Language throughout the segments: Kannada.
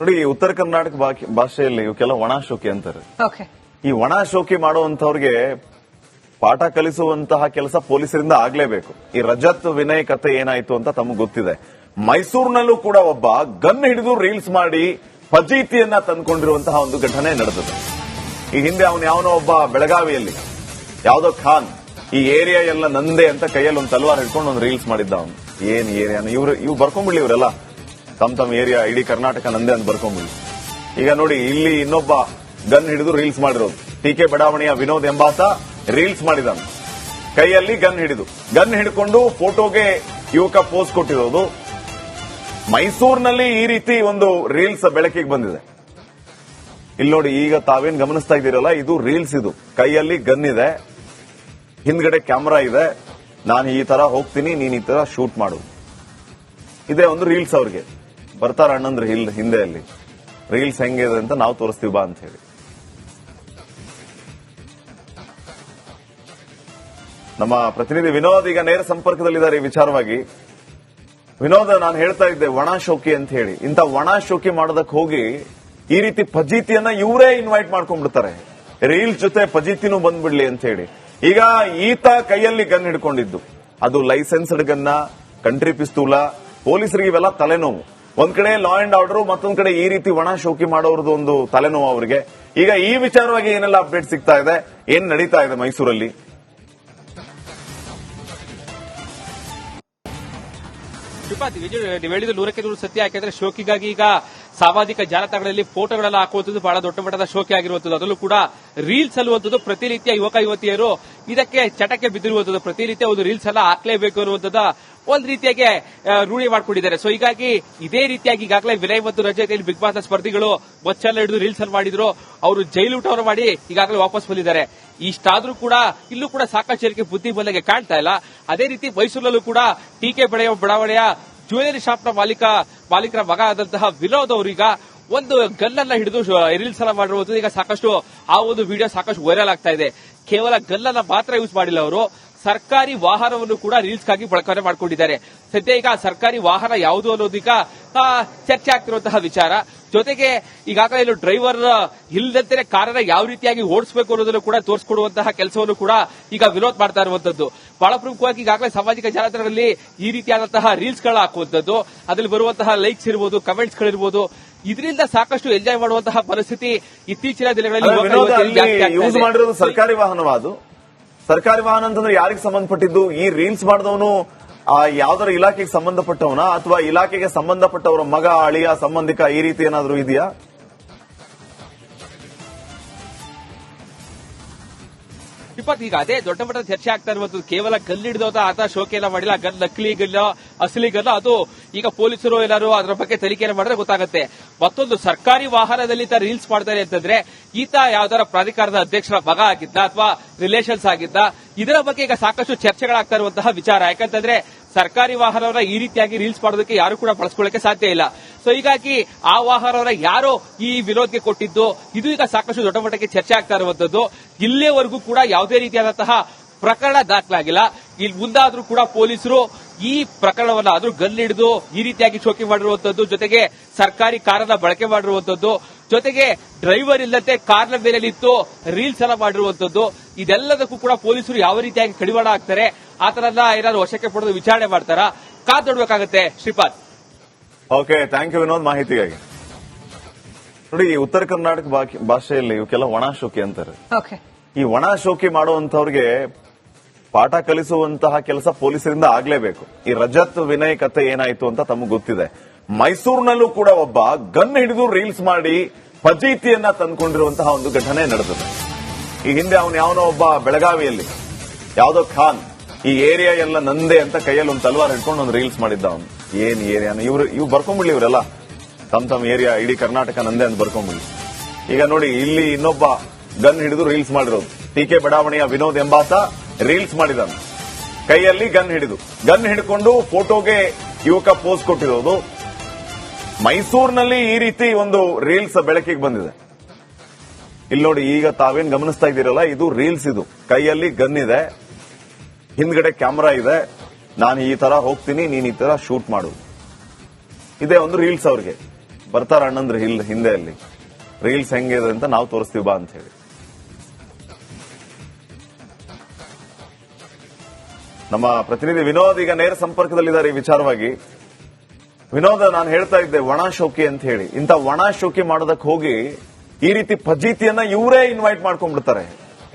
ನೋಡಿ ಉತ್ತರ ಕರ್ನಾಟಕ ಭಾಷೆಯಲ್ಲಿ ಇವಕ್ಕೆಲ್ಲ ಒಣ ಶೋಕಿ ಅಂತಾರೆ. ಈ ಒಣ ಶೋಕಿ ಮಾಡುವಂತವ್ರಿಗೆ ಪಾಠ ಕಲಿಸುವಂತಹ ಕೆಲಸ ಪೊಲೀಸರಿಂದ ಆಗ್ಲೇಬೇಕು. ಈ ರಜತ್ ವಿನಯ್ ಕತೆ ಏನಾಯ್ತು ಅಂತ ತಮಗೆ ಗೊತ್ತಿದೆ. ಮೈಸೂರಿನಲ್ಲೂ ಕೂಡ ಒಬ್ಬ ಗನ್ ಹಿಡಿದು ರೀಲ್ಸ್ ಮಾಡಿ ಫಜೀತಿಯನ್ನ ತಂದ್ಕೊಂಡಿರುವಂತಹ ಒಂದು ಘಟನೆ ನಡೆದಿದೆ. ಈ ಹಿಂದೆ ಅವನು ಯಾವನೋ ಒಬ್ಬ ಬೆಳಗಾವಿಯಲ್ಲಿ ಯಾವ್ದೋ ಖಾನ್ ಈ ಏರಿಯಾ ಎಲ್ಲ ನಂದೆ ಅಂತ ಕೈಯಲ್ಲಿ ಒಂದು ತಲ್ವಾರ್ ಹಿಡ್ಕೊಂಡು ಒಂದು ರೀಲ್ಸ್ ಮಾಡಿದ್ದ ಅವನು. ಏನ್ ಏರಿಯಾ ಇವ್ರು ಇವ್ ಬರ್ಕೊಂಡ್ಬಿಡ್ಲಿ ಇವರೆಲ್ಲ. ತಮ್ ತಮ್ಮ ಏರಿಯಾ, ಇಡೀ ಕರ್ನಾಟಕ ನಂದೇ ಅಂತ ಬರ್ಕೊಂಡ್ಬಿಡಿ. ಈಗ ನೋಡಿ, ಇಲ್ಲಿ ಇನ್ನೊಬ್ಬ ಗನ್ ಹಿಡಿದು ರೀಲ್ಸ್ ಮಾಡಿರೋದು. ಟಿ ಕೆ ಬಡಾವಣೆಯ ವಿನೋದ್ ಎಂಬಾತ ರೀಲ್ಸ್ ಮಾಡಿದಾನೆ. ಕೈಯಲ್ಲಿ ಗನ್ ಹಿಡಿದು. ಗನ್ ಹಿಡ್ಕೊಂಡು ಫೋಟೋಗೆ ಯುವಕ ಪೋಸ್ ಕೊಟ್ಟಿರೋದು. ಮೈಸೂರಿನಲ್ಲಿ ಈ ರೀತಿ ಒಂದು ರೀಲ್ಸ್ ಬೆಳಕಿಗೆ ಬಂದಿದೆ. ಇಲ್ಲಿ ನೋಡಿ, ಈಗ ತಾವೇನ್ ಗಮನಿಸ್ತಾ ಇದ್ದೀರಲ್ಲ, ಇದು ರೀಲ್ಸ್ ಇದು. ಕೈಯಲ್ಲಿ ಗನ್ ಇದೆ. ಹಿಂದ್ಗಡೆ ಕ್ಯಾಮ್ರಾ ಇದೆ. ನಾನು ಈ ತರ ಹೋಗ್ತೀನಿ, ನೀನ್ ಈ ತರ ಶೂಟ್ ಮಾಡು. ಇದೇ ಒಂದು ರೀಲ್ಸ್ ಅವ್ರಿಗೆ. ಬರ್ತಾರ ಅಣ್ಣಂದ್ರೆ ಹಿಲ್ ಹಿಂದೆ ಅಲ್ಲಿ. ರೀಲ್ಸ್ ಹೆಂಗಿದೆ ಅಂತ ನಾವು ತೋರಿಸ್ತೀವಿ ಬಾ ಅಂತ ಹೇಳಿ. ನಮ್ಮ ಪ್ರತಿನಿಧಿ ವಿನೋದ್ ಈಗ ನೇರ ಸಂಪರ್ಕದಲ್ಲಿದ್ದಾರೆ ಈ ವಿಚಾರವಾಗಿ. ವಿನೋದ್, ನಾನು ಹೇಳ್ತಾ ಇದ್ದೆ ಒಣ ಶೋಕಿ ಅಂತ ಹೇಳಿ. ಇಂಥ ಒಣ ಶೋಕಿ ಮಾಡೋದಕ್ಕೆ ಹೋಗಿ ಈ ರೀತಿ ಫಜೀತಿಯನ್ನ ಇವರೇ ಇನ್ವೈಟ್ ಮಾಡ್ಕೊಂಡ್ಬಿಡ್ತಾರೆ. ರೀಲ್ಸ್ ಜೊತೆ ಫಜೀತಿನೂ ಬಂದ್ಬಿಡ್ಲಿ ಅಂತ ಹೇಳಿ. ಈಗ ಈತ ಕೈಯಲ್ಲಿ ಗನ್ ಹಿಡ್ಕೊಂಡಿದ್ದು. ಅದು ಲೈಸೆನ್ಸ್ಡ್ ಗನ್ನ, ಕಂಟ್ರಿ ಪಿಸ್ತೂಲ, ಪೊಲೀಸರಿಗೆ ಇವೆಲ್ಲ ತಲೆನೋವು. ಒಂದ್ ಕಡೆ ಲಾ ಅಂಡ್ ಆರ್ಡರ್ ಮತ್ತೊಂದ್ ಕಡೆ ಈ ರೀತಿ ಒಣ ಶೋಕಿ ಮಾಡೋರ್ದು ಒಂದು ತಲೆನೋವು ಅವರಿಗೆ. ಈಗ ಈ ವಿಚಾರವಾಗಿ ಏನೆಲ್ಲ ಅಪ್ಡೇಟ್ ಸಿಗ್ತಾ ಇದೆ? ಏನ್ ನಡೀತಾ ಇದೆ ಮೈಸೂರಲ್ಲಿ? ನೀವು ಹೇಳಿದ ನೂರಕ್ಕೆ ನೂರು ಸತ್ಯ. ಯಾಕೆಂದ್ರೆ ಶೋಕಿಗಾಗಿ ಈಗ ಸಾಮಾಜಿಕ ಜಾಲತಾಣಗಳಲ್ಲಿ ಫೋಟೋಗಳೆಲ್ಲ ಹಾಕುವಂಥದ್ದು ಬಹಳ ದೊಡ್ಡ ಮಟ್ಟದ ಶೋಕಿ ಆಗಿರುವಂಥದ್ದು. ಅದರಲ್ಲೂ ಕೂಡ ರೀಲ್ಸ್ ಅನ್ನುವಂಥದ್ದು ಪ್ರತಿನಿತ್ಯ ಯುವಕ ಯುವತಿಯರು ಇದಕ್ಕೆ ಚಟಕ್ಕೆ ಬಿದ್ದಿರುವಂಥದ್ದು. ಪ್ರತಿನಿತ್ಯ ಒಂದು ರೀಲ್ಸ್ ಎಲ್ಲ ಹಾಕ್ಲೇಬೇಕು ಅನ್ನುವಂಥದ್ದು ಒಂದ್ ರೀತಿಯಾಗಿ ರೂಢಿ ಮಾಡ್ಕೊಂಡಿದ್ದಾರೆ. ಸೊ ಹೀಗಾಗಿ ಇದೇ ರೀತಿಯಾಗಿ ಈಗಾಗಲೇ ವಿನಯ್ ಮತ್ತು ರಜೆಯಲ್ಲಿ ಬಿಗ್ ಬಾಸ್ ಸ್ಪರ್ಧಿಗಳು ಬಚ್ಚಲ್ ಹಿಡಿದು ರೀಲ್ಸ್ ಅಲ್ಲಿ ಮಾಡಿದ್ರು. ಅವರು ಜೈಲೂಟವನ್ನು ಮಾಡಿ ಈಗಾಗಲೇ ವಾಪಸ್ ಬಂದಿದ್ದಾರೆ. ಇಷ್ಟಾದ್ರೂ ಕೂಡ, ಇಲ್ಲೂ ಕೂಡ ಸಾಕಷ್ಟು ಜನಕ್ಕೆ ಬುದ್ಧಿ ಕಾಣ್ತಾ ಇಲ್ಲ. ಅದೇ ರೀತಿ ಮೈಸೂರಲ್ಲೂ ಕೂಡ ಟೀಕೆ ಬೆಳೆಯುವ ಬಡಾವಣೆಯ ಜ್ಯುವೆಲರಿ ಶಾಪ್ನ ಮಾಲೀಕ, ಮಾಲೀಕರ ಮಗ ಆದಂತಹ ವಿನೋದ್ ಅವರೀಗ ಒಂದು ಗಲ್ಲನ್ನ ಹಿಡಿದು ರೀಲ್ಸ್ ಎಲ್ಲ ಮಾಡಿರುವಂತದ್ದು ಈಗ ಸಾಕಷ್ಟು ಆ ಒಂದು ವಿಡಿಯೋ ಸಾಕಷ್ಟು ವೈರಲ್ ಆಗ್ತಾ ಇದೆ. ಕೇವಲ ಗಲ್ಲನ್ನ ಮಾತ್ರ ಯೂಸ್ ಮಾಡಿಲ್ಲ ಅವರು. ಸರ್ಕಾರಿ ವಾಹನವನ್ನು ಕೂಡ ರೀಲ್ಸ್ ರೀಲ್ಸ್ಗಾಗಿ ಬಳಕೆ ಮಾಡ್ಕೊಂಡಿದ್ದಾರೆ. ಸದ್ಯ ಈಗ ಸರ್ಕಾರಿ ವಾಹನ ಯಾವುದು ಅನ್ನೋದೀಗ ಚರ್ಚೆ ಆಗ್ತಿರುವಂತಹ ವಿಚಾರ. ಜೊತೆಗೆ ಈಗಾಗಲೇ ಇಲ್ಲಿ ಡ್ರೈವರ್ ಇಲ್ಲದಂತೆ ಕಾರನ್ನ ಯಾವ ರೀತಿಯಾಗಿ ಓಡಿಸಬೇಕು ಅನ್ನೋದನ್ನು ಕೂಡ ತೋರಿಸಿಕೊಡುವಂತಹ ಕೆಲಸವನ್ನು ಕೂಡ ಈಗ ವಿರೋಧ ಮಾಡ್ತಾ ಇರುವಂತದ್ದು. ಬಹಳ ಪ್ರಮುಖವಾಗಿ ಈಗಾಗಲೇ ಸಾಮಾಜಿಕ ಜಾಲತಾಣಗಳಲ್ಲಿ ಈ ರೀತಿಯಾದಂತಹ ರೀಲ್ಸ್ಗಳ ಹಾಕುವಂತದ್ದು. ಅದರಲ್ಲಿ ಬರುವಂತಹ ಲೈಕ್ಸ್ ಇರ್ಬೋದು ಕಮೆಂಟ್ಸ್ ಗಳಿರ್ಬೋದು ಇದರಿಂದ ಸಾಕಷ್ಟು ಎಂಜಾಯ್ ಮಾಡುವಂತಹ ಪರಿಸ್ಥಿತಿ ಇತ್ತೀಚಿನ ದಿನಗಳಲ್ಲಿ ಸರ್ಕಾರಿ ವಾಹನವಾ ಅದು? ಸರ್ಕಾರಿ ವಾಹನ ಅಂತಂದ್ರೆ ಯಾರಿಗೆ ಸಂಬಂಧಪಟ್ಟಿದ್ದು? ಈ ರೀಲ್ಸ್ ಮಾಡಿದವನು ಯಾವ್ದಾರ ಇಲಾಖೆಗೆ ಸಂಬಂಧಪಟ್ಟವನ? ಅಥವಾ ಇಲಾಖೆಗೆ ಸಂಬಂಧಪಟ್ಟವರ ಮಗ, ಅಳಿಯ, ಸಂಬಂಧಿಕ ಈ ರೀತಿ ಏನಾದ್ರೂ ಇದೆಯಾ? ಇಪ್ಪತ್ತು ಈಗ ಅದೇ ದೊಡ್ಡ ಮಟ್ಟದ ಚರ್ಚೆ ಆಗ್ತಾ ಇರುವಂತದ್ದು ಕೇವಲ ಗಲ್ಲಿಡಿದೋದ ಆತ ಶೋಕೆ ಎಲ್ಲ ಮಾಡಿಲ್ಲ. ಗನ್, ನಕಲಿ ಗಲ್ಲ ಅಸಲಿ ಗಲ್ಲ ಅದು ಈಗ ಪೊಲೀಸರು ಎಲ್ಲರೂ ಅದರ ಬಗ್ಗೆ ತನಿಖೆಯನ್ನು ಮಾಡಿದ್ರೆ ಗೊತ್ತಾಗುತ್ತೆ. ಮತ್ತೊಂದು ಸರ್ಕಾರಿ ವಾಹನದಲ್ಲಿ ಈತ ರೀಲ್ಸ್ ಮಾಡ್ತಾರೆ ಅಂತಂದ್ರೆ ಈತ ಯಾವ್ದಾರ ಪ್ರಾಧಿಕಾರದ ಅಧ್ಯಕ್ಷರ ಮಗ ಆಗಿದ್ದ ಅಥವಾ ರಿಲೇಷನ್ಸ್ ಆಗಿದ್ದ, ಇದರ ಬಗ್ಗೆ ಈಗ ಸಾಕಷ್ಟು ಚರ್ಚೆಗಳಾಗ್ತಾ ಇರುವಂತಹ ವಿಚಾರ. ಯಾಕಂತಂದ್ರೆ ಸರ್ಕಾರಿ ವಾಹನವರ ಈ ರೀತಿಯಾಗಿ ರೀಲ್ಸ್ ಮಾಡೋದಕ್ಕೆ ಯಾರು ಕೂಡ ಬಳಸ್ಕೊಳ್ಳಕ್ಕೆ ಸಾಧ್ಯ ಇಲ್ಲ. ಸೊ ಹೀಗಾಗಿ ಆ ವಾಹನವರ ಯಾರೋ ಈ ವಿರೋಧಕ್ಕೆ ಕೊಟ್ಟಿದ್ದು, ಇದು ಈಗ ಸಾಕಷ್ಟು ದೊಡ್ಡ ಮಟ್ಟಕ್ಕೆ ಚರ್ಚೆ ಆಗ್ತಾ ಇರುವಂತದ್ದು. ಇಲ್ಲಿಯವರೆಗೂ ಕೂಡ ಯಾವುದೇ ರೀತಿಯಾದಂತಹ ಪ್ರಕರಣ ದಾಖಲಾಗಿಲ್ಲ. ಇಲ್ಲಿ ಮುಂದಾದ್ರೂ ಕೂಡ ಪೊಲೀಸರು ಈ ಪ್ರಕರಣವನ್ನ ಆದ್ರೂ ಗಲ್ಲಿಡಿದು ಈ ರೀತಿಯಾಗಿ ಶೋಕಿ ಮಾಡಿರುವಂತದ್ದು, ಜೊತೆಗೆ ಸರ್ಕಾರಿ ಕಾರನ್ನ ಬಳಕೆ ಮಾಡಿರುವಂತದ್ದು, ಜೊತೆಗೆ ಡ್ರೈವರ್ ಇಲ್ಲದೆ ಕಾರ್ನ ಮೇಲೆ ನಿಂತು ರೀಲ್ಸ್ ಎಲ್ಲ ಮಾಡಿರುವಂತದ್ದು. ಇದೆಲ್ಲದಕ್ಕೂ ಕೂಡ ಪೊಲೀಸರು ಯಾವ ರೀತಿಯಾಗಿ ಕಡಿವಾಣ ಆಗ್ತಾರೆ ಆತರನ್ನ ಏನಾದ್ರು ವಶಕ್ಕೆ ಪಡೆದು ವಿಚಾರಣೆ ಮಾಡ್ತಾರ? ಕಾದ್ ನೋಡ್ಬೇಕಾಗತ್ತೆ Shripad. Okay thank you Vinod ಮಾಹಿತಿಗಾಗಿ. ನೋಡಿ ಈ ಉತ್ತರ ಕರ್ನಾಟಕ ಭಾಷೆಯಲ್ಲಿ ಇವಕ್ಕೆಲ್ಲ ಒಣ ಶೋಕಿ ಅಂತಾರೆ. ಓಕೆ. ಈ ಒಣ ಶೋಕಿ ಮಾಡುವಂತವ್ರಿಗೆ ಪಾಠ ಕಲಿಸುವಂತಹ ಕೆಲಸ ಪೊಲೀಸರಿಂದ ಆಗ್ಲೇಬೇಕು. ಈ ರಜತ್ ವಿನಯ್ ಕತೆ ಏನಾಯ್ತು ಅಂತ ತಮಗೆ ಗೊತ್ತಿದೆ. ಮೈಸೂರಿನಲ್ಲೂ ಕೂಡ ಒಬ್ಬ ಗನ್ ಹಿಡಿದು ರೀಲ್ಸ್ ಮಾಡಿ ಫಜೀತಿಯನ್ನ ತಂದುಕೊಂಡಿರುವಂತಹ ಒಂದು ಘಟನೆ ನಡೆದಿದೆ. ಈ ಹಿಂದೆ ಅವನು ಯಾವನೋ ಒಬ್ಬ ಬೆಳಗಾವಿಯಲ್ಲಿ ಯಾವುದೋ ಖಾನ್. ಈ ಏರಿಯಾ ಎಲ್ಲ ನಂದೇ ಅಂತ ಕೈಯಲ್ಲಿ ಒಂದು ತಲ್ವಾರ್ ಹಿಡ್ಕೊಂಡು ಒಂದು ರೀಲ್ಸ್ ಮಾಡಿದ್ದ ಅವನು. ಏನ್ ಏರಿಯಾನ ಇವ್ರು ಇವ್ ಬರ್ಕೊಂಡ್ಬಿಡ್ಲಿ ಇವರೆಲ್ಲ. ತಮ್ ತಮ್ ಏರಿಯಾ ಇಡೀ ಕರ್ನಾಟಕ ನಂದೇ ಅಂತ ಬರ್ಕೊಂಡ್ಬಿಡ್ಲಿ ಈಗ ನೋಡಿ, ಇಲ್ಲಿ ಇನ್ನೊಬ್ಬ ಗನ್ ಹಿಡಿದು ರೀಲ್ಸ್ ಮಾಡಿರೋದು. ಟಿ ಕೆ ಬಡಾವಣೆಯ ವಿನೋದ್ ಎಂಬಾತ ರೀಲ್ಸ್ ಮಾಡಿದಾನೆ ಕೈಯಲ್ಲಿ ಗನ್ ಹಿಡಿದು. ಗನ್ ಹಿಡ್ಕೊಂಡು ಫೋಟೋಗೆ ಯುವಕ ಪೋಸ್ ಕೊಟ್ಟಿರೋದು. ಮೈಸೂರಿನಲ್ಲಿ ಈ ರೀತಿ ಒಂದು ರೀಲ್ಸ್ ಬೆಳಕಿಗೆ ಬಂದಿದೆ. ಇಲ್ಲಿ ನೋಡಿ, ಈಗ ತಾವೇನ್ ಗಮನಿಸ್ತಾ ಇದ್ದೀರಲ್ಲ, ಇದು ರೀಲ್ಸ್ ಇದು. ಕೈಯಲ್ಲಿ ಗನ್ ಇದೆ. ಹಿಂದ್ಗಡೆ ಕ್ಯಾಮ್ರಾ ಇದೆ. ನಾನು ಈ ತರ ಹೋಗ್ತೀನಿ, ನೀನ್ ಈ ತರ ಶೂಟ್ ಮಾಡು. ಇದೇ ಒಂದು ರೀಲ್ಸ್ ಅವ್ರಿಗೆ. ಬರ್ತಾರ ಅಣ್ಣಂದ್ರೆ ಹಿಲ್ ಹಿಂದೆ ಅಲ್ಲಿ. ರೀಲ್ಸ್ ಹೆಂಗಿದೆ ಅಂತ ನಾವು ತೋರಿಸ್ತೀವಿ ಬಾ ಅಂತ ಹೇಳಿ. ನಮ್ಮ ಪ್ರತಿನಿಧಿ ವಿನೋದ್ ಈಗ ನೇರ ಸಂಪರ್ಕದಲ್ಲಿದ್ದಾರೆ ಈ ವಿಚಾರವಾಗಿ. ವಿನೋದ್, ನಾನು ಹೇಳ್ತಾ ಇದ್ದೆ ಒಣ ಶೋಕಿ ಅಂತ ಹೇಳಿ. ಇಂಥ ಒಣ ಶೋಕಿ ಮಾಡೋದಕ್ಕೆ ಹೋಗಿ ಈ ರೀತಿ ಫಜೀತಿಯನ್ನ ಇವರೇ ಇನ್ವೈಟ್ ಮಾಡ್ಕೊಂಡ್ಬಿಡ್ತಾರೆ.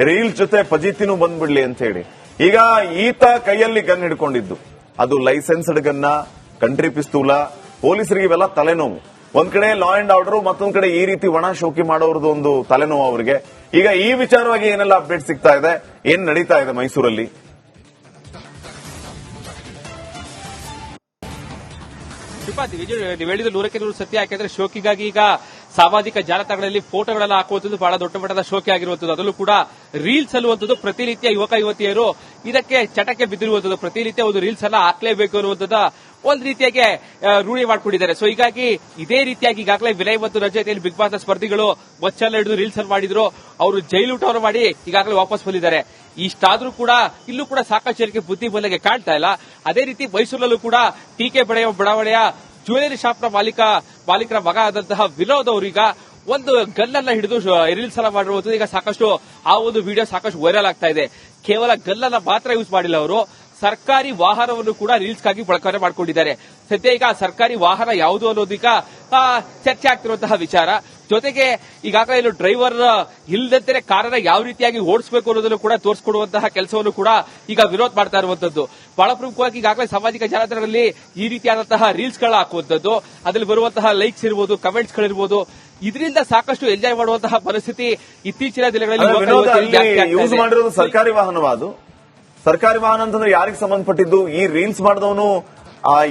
ರೀಲ್ ಜೊತೆ ಫಜೀತಿನೂ ಬಂದ್ಬಿಡ್ಲಿ ಅಂತ ಹೇಳಿ. ಈಗ ಈತ ಕೈಯಲ್ಲಿ ಗನ್ ಹಿಡ್ಕೊಂಡಿದ್ದು. ಅದು ಲೈಸೆನ್ಸ್ಡ್ ಗನ್ನ, ಕಂಟ್ರಿ ಪಿಸ್ತೂಲ, ಪೊಲೀಸರಿಗೆ ಇವೆಲ್ಲ ತಲೆನೋವು. ಒಂದ್ ಕಡೆ ಲಾ ಅಂಡ್ ಆರ್ಡರ್ ಮತ್ತೊಂದ್ ಕಡೆ ಈ ರೀತಿ ಒಣ ಶೋಕಿ ಮಾಡೋರ್ದು ಒಂದು ತಲೆನೋವು ಅವರಿಗೆ. ಈಗ ಈ ವಿಚಾರವಾಗಿ ಏನೆಲ್ಲ ಅಪ್ಡೇಟ್ ಸಿಗ್ತಾ ಇದೆ? ಏನ್ ನಡೀತಾ ಇದೆ ಮೈಸೂರಲ್ಲಿ? ಹೇಳಿದ ನೂರಕ್ಕೆ ನೂರು ಸತ್ಯ, ಯಾಕೆಂದ್ರೆ ಶೋಕಿಗಾಗಿ ಈಗ ಸಾಮಾಜಿಕ ಜಾಲತಾಣಗಳಲ್ಲಿ ಫೋಟೋಗಳೆಲ್ಲ ಹಾಕುವಂಥದ್ದು ಬಹಳ ದೊಡ್ಡ ಮಟ್ಟದ ಶೋಕೆ ಆಗಿರುವಂಥದ್ದು. ಅದರಲ್ಲೂ ಕೂಡ ರೀಲ್ಸ್ ಅನ್ನುವಂಥದ್ದು ಪ್ರತಿನಿತ್ಯ ಯುವಕ, ಯುವತಿಯರು ಇದಕ್ಕೆ ಚಟಕ್ಕೆ ಬಿದ್ದಿರುವಂಥದ್ದು. ಪ್ರತಿನಿತ್ಯ ಒಂದು ರೀಲ್ಸ್ ಎಲ್ಲ ಹಾಕ್ಲೇಬೇಕು ಅನ್ನುವಂಥದ್ದು ಒಂದ್ ರೀತಿಯಾಗಿ ರೂಢಿ ಮಾಡಿಕೊಂಡಿದ್ದಾರೆ. ಸೊ ಹೀಗಾಗಿ ಇದೇ ರೀತಿಯಾಗಿ ಈಗಾಗಲೇ ವಿನಯ್ ಮತ್ತು ರಜತೆಯಲ್ಲಿ ಬಿಗ್ ಬಾಸ್ ಸ್ಪರ್ಧಿಗಳು ಬಚ್ಚಲ್ಲ ಹಿಡಿದು ರೀಲ್ಸ್ ಅನ್ನು ಮಾಡಿದ್ರು. ಅವರು ಜೈಲೂಟವನ್ನು ಮಾಡಿ ಈಗಾಗಲೇ ವಾಪಸ್ ಬಂದಿದ್ದಾರೆ. ಇಷ್ಟಾದ್ರೂ ಕೂಡ ಇಲ್ಲೂ ಕೂಡ ಸಾಕಷ್ಟು ಜನಕ್ಕೆ ಬುದ್ಧಿ ಕಾಣ್ತಾ ಇಲ್ಲ. ಅದೇ ರೀತಿ ಮೈಸೂರಲ್ಲೂ ಕೂಡ ಟೀಕೆ ಬಡೆಯ ಬಡಾವಣೆಯ ಜ್ಯುವೆಲರಿ ಶಾಪ್ನ ಮಾಲೀಕ ಮಾಲೀಕರ ಮಗ ಆದಂತಹ ವಿನೋದ್ ಅವರೀಗ ಒಂದು ಗಲ್ಲನ್ನ ಹಿಡಿದು ಎಲ್ಲ ಮಾಡಿರುವಂತದ್ದು ಈಗ ಸಾಕಷ್ಟು ಆ ಒಂದು ವಿಡಿಯೋ ಸಾಕಷ್ಟು ವೈರಲ್ ಆಗ್ತಾ ಇದೆ. ಕೇವಲ ಗಲ್ಲನ್ನ ಮಾತ್ರ ಯೂಸ್ ಮಾಡಿಲ್ಲ ಅವರು. ಸರ್ಕಾರಿ ವಾಹನವನ್ನು ಕೂಡ ರೀಲ್ಸ್ಗಾಗಿ ಬಳಕೆ ಮಾಡ್ಕೊಂಡಿದ್ದಾರೆ. ಸದ್ಯ ಈಗ ಸರ್ಕಾರಿ ವಾಹನ ಯಾವುದು ಅನ್ನೋದೀಗ ಚರ್ಚೆ ಆಗ್ತಿರುವಂತಹ ವಿಚಾರ. ಜೊತೆಗೆ ಈಗಾಗಲೇ ಇಲ್ಲಿ ಡ್ರೈವರ್ ಇಲ್ಲದಂತೆ ಕಾರನ್ನ ಯಾವ ರೀತಿಯಾಗಿ ಓಡಿಸಬೇಕು ಅನ್ನೋದನ್ನು ಕೂಡ ತೋರಿಸಿಕೊಡುವಂತಹ ಕೆಲಸವನ್ನು ಕೂಡ ಈಗ ವಿರೋಧ ಮಾಡ್ತಾ ಇರುವಂತದ್ದು ಬಹಳ ಪ್ರಮುಖವಾಗಿ ಈಗಾಗಲೇ ಸಾಮಾಜಿಕ ಜಾಲತಾಣಗಳಲ್ಲಿ ಈ ರೀತಿಯಾದಂತಹ ರೀಲ್ಸ್ಗಳ ಹಾಕುವಂತದ್ದು ಅದರಲ್ಲಿ ಬರುವಂತಹ ಲೈಕ್ಸ್ ಇರಬಹುದು ಕಮೆಂಟ್ಸ್ ಗಳಿರಬಹುದು ಇದರಿಂದ ಸಾಕಷ್ಟು ಎಂಜಾಯ್ ಮಾಡುವಂತಹ ಪರಿಸ್ಥಿತಿ ಇತ್ತೀಚಿನ ದಿನಗಳಲ್ಲಿ ಯೂಸ್. ಮಾಡಿರೋದು ಸರ್ಕಾರಿ ವಾಹನವಾದು ಸರ್ಕಾರಿ ವಾಹನ ಅಂತಂದ್ರೆ ಯಾರಿಗೆ ಸಂಬಂಧಪಟ್ಟಿದ್ದು? ಈ ರೀಲ್ಸ್ ಮಾಡಿದವನು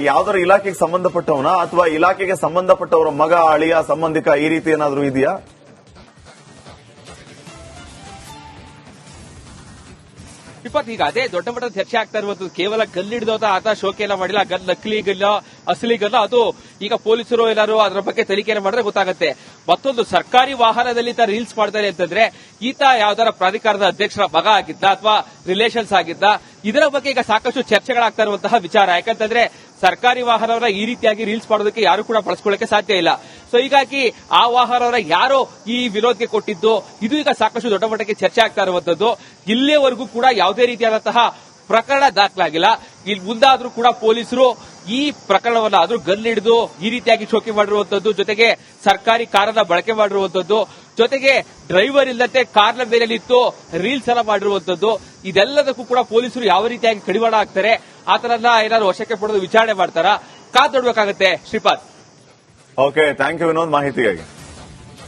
ಯಾವ್ದಾರ ಇಲಾಖೆಗೆ ಸಂಬಂಧಪಟ್ಟವನ? ಅಥವಾ ಇಲಾಖೆಗೆ ಸಂಬಂಧಪಟ್ಟವರ ಮಗ ಅಳಿಯ ಸಂಬಂಧಿಕ ಈ ರೀತಿ ಏನಾದರೂ ಇದೆಯಾ? ಇಪ್ಪತ್ತು ಈಗ ಅದೇ ದೊಡ್ಡ ಮಟ್ಟದ ಚರ್ಚೆ ಆಗ್ತಾ ಇರುವಂತದ್ದು. ಕೇವಲ ಗಲ್ಲಿಡಿದೋತ ಆತ ಶೋಕೆ ಎಲ್ಲ ಮಾಡಿಲ್ಲ. ಗಲ್ ನಕಲಿ ಗಲ್ಲ, ಅಸಲಿ ಗಲ್ಲ, ಅದು ಈಗ ಪೊಲೀಸರು ಎಲ್ಲರೂ ಅದರ ಬಗ್ಗೆ ತನಿಖೆಯನ್ನು ಮಾಡಿದ್ರೆ ಗೊತ್ತಾಗುತ್ತೆ. ಮತ್ತೊಂದು ಸರ್ಕಾರಿ ವಾಹನದಲ್ಲಿ ಈತ ರೀಲ್ಸ್ ಮಾಡ್ತಾರೆ ಅಂತಂದ್ರೆ, ಈತ ಯಾವ್ದಾರ ಪ್ರಾಧಿಕಾರದ ಅಧ್ಯಕ್ಷರ ಮಗ ಆಗಿದ್ದ ಅಥವಾ ರಿಲೇಷನ್ಸ್ ಆಗಿದ್ದ, ಇದರ ಬಗ್ಗೆ ಈಗ ಸಾಕಷ್ಟು ಚರ್ಚೆಗಳಾಗ್ತಾ ಇರುವಂತಹ ವಿಚಾರ. ಯಾಕಂತಂದ್ರೆ ಸರ್ಕಾರಿ ವಾಹನವನ್ನ ಈ ರೀತಿಯಾಗಿ ರೀಲ್ಸ್ ಮಾಡೋದಕ್ಕೆ ಯಾರು ಕೂಡ ಬಳಸ್ಕೊಳ್ಳಕ್ಕೆ ಸಾಧ್ಯ ಇಲ್ಲ. ಸೊ ಹೀಗಾಗಿ ಆ ವಾಹನವನ್ನ ಯಾರೋ ಈ ವಿರೋಧಕ್ಕೆ ಕೊಟ್ಟಿದ್ದು, ಇದು ಈಗ ಸಾಕಷ್ಟು ದೊಡ್ಡ ಮಟ್ಟಕ್ಕೆ ಚರ್ಚೆ ಆಗ್ತಾ ಇರುವಂತದ್ದು. ಇಲ್ಲಿಯವರೆಗೂ ಕೂಡ ಯಾವುದೇ ರೀತಿಯಾದಂತಹ ಪ್ರಕರಣ ದಾಖಲಾಗಿಲ್ಲ. ಇಲ್ಲಿ ಮುಂದಾದ್ರೂ ಕೂಡ ಪೊಲೀಸರು ಈ ಪ್ರಕರಣವನ್ನ ಆದ್ರೂ ಗನ್ ಹಿಡಿದು ಈ ರೀತಿಯಾಗಿ ಶೋಕಿ ಮಾಡಿರುವಂತದ್ದು, ಜೊತೆಗೆ ಸರ್ಕಾರಿ ಕಾರನ್ನ ಬಳಕೆ ಮಾಡಿರುವಂತದ್ದು, ಜೊತೆಗೆ ಡ್ರೈವರ್ ಇಲ್ಲದೆ ಕಾರ್ನ ಮೇಲೆ ನಿಂತು ರೀಲ್ಸ್ ಎಲ್ಲ ಮಾಡಿರುವಂತದ್ದು. ಇದೆಲ್ಲದಕ್ಕೂ ಕೂಡ ಪೊಲೀಸರು ಯಾವ ರೀತಿಯಾಗಿ ಕಡಿವಾಣ ಆಗ್ತಾರೆ ಆತನನ್ನ ಏನಾದ್ರು ವಶಕ್ಕೆ ಪಡೆದು ವಿಚಾರಣೆ ಮಾಡ್ತಾರಾ? ಕಾದ್ ನೋಡ್ಬೇಕಾಗತ್ತೆ Shripad. Okay thank you Vinod ಮಾಹಿತಿಗಾಗಿ.